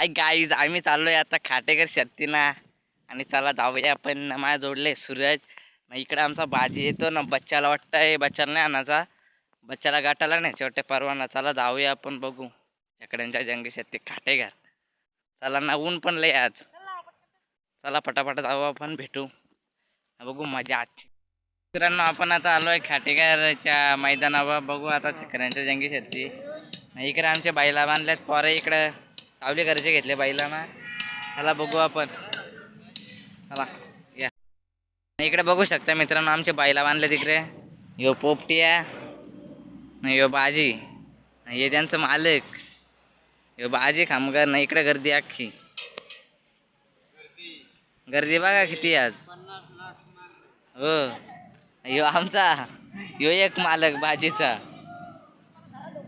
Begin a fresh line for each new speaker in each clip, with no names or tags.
आई guys आम्ही चाललोय आता खाटेकर शर्तीना आणि चला जाऊया आपण. माझ्या जोडले सूरज. मग इकडे आमचा बाजी येतो ना बच्चाला वाटतंय बच्चाला नाही आणायचा. बच्चाला गाठाला नाही शेवटे परवाना. चला जाऊया आपण बघू. चकड्यांच्या जंगी शक्ती खाटेकर चला ना ऊन पण लय आज. चला पटापट जाऊ आपण भेटू. बघू मजा आजची. मित्रांनो आपण आता आलोय खाटेकरच्या मैदानावर. बघू आता चकऱ्यांच्या जंगी शक्ती इकडे आमच्या बाईला बांधल्यात पोरं इकडं. सावली करायचे घेतले बाईला ना चला बघू आपण. चला या. इकडे बघू शकता मित्रांनो आमचे बैला बांधले तिकडे. यो पोपटिया आणि यो बाजी हे त्यांचं मालक. यो बाजी खामगार ना इकडे गर्दी अख्खी. गर्दी बघा किती आज. हो. यो आमचा यो एक मालक बाजीचा.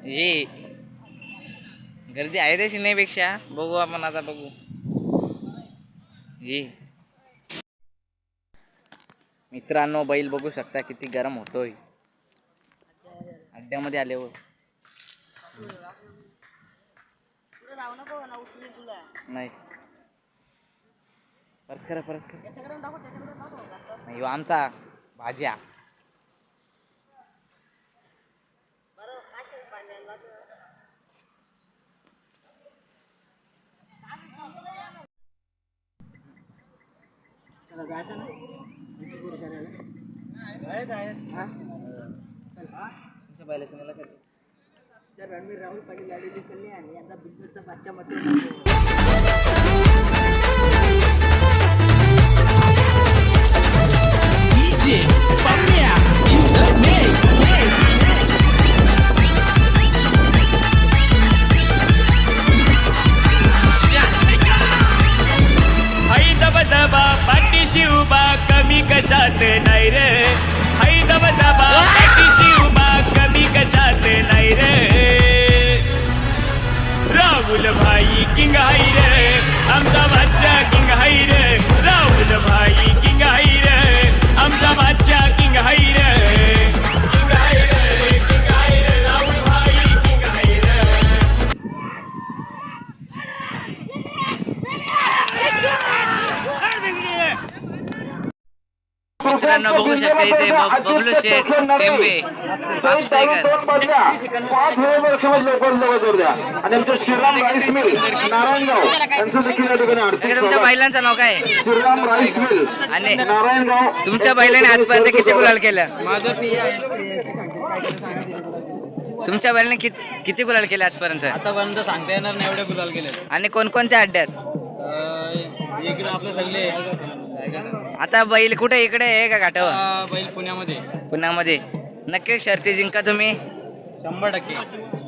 हे गर्दी आहे तशी नाही पेक्षा बघू आपण आता बघू. ये. मित्रांनो बैल बघू शकता किती गरम होतोय. अड्ड्यामध्ये आले हो नाही. परत परत नाही आमचा भाज्या. तुमच्या बैलाची मला कधी
रणवीर राहुल पाटील आलेली कल्याण यांचा बिंदूचा बादशा मध्ये
সাথে নাই রে?
मित्रांनो बघू शकता इथे बबलू शेठ टेंबे
पाच आणि आर्थिक
तुमच्या. बैलांचं नाव काय? आहे?
श्रीराम राईस मिल
आणि
नारायणगाव
तुमच्या बैलाने आजपर्यंत किती गुलाल केलं? तुमच्या बैलाने किती किती गुलाल केले आजपर्यंत?
आतापर्यंत सांगता येणार नाही एवढे गुलाल केले.
आणि कोणकोणत्या अड्ड्यात?
आपले सगळे.
आता बैल कुठे? इकडे आहे का घाटावर?
आता बैल पुण्यामध्ये.
पुण्यामध्ये. नक्की शर्ती जिंका तुम्ही.
शंभर टक्के.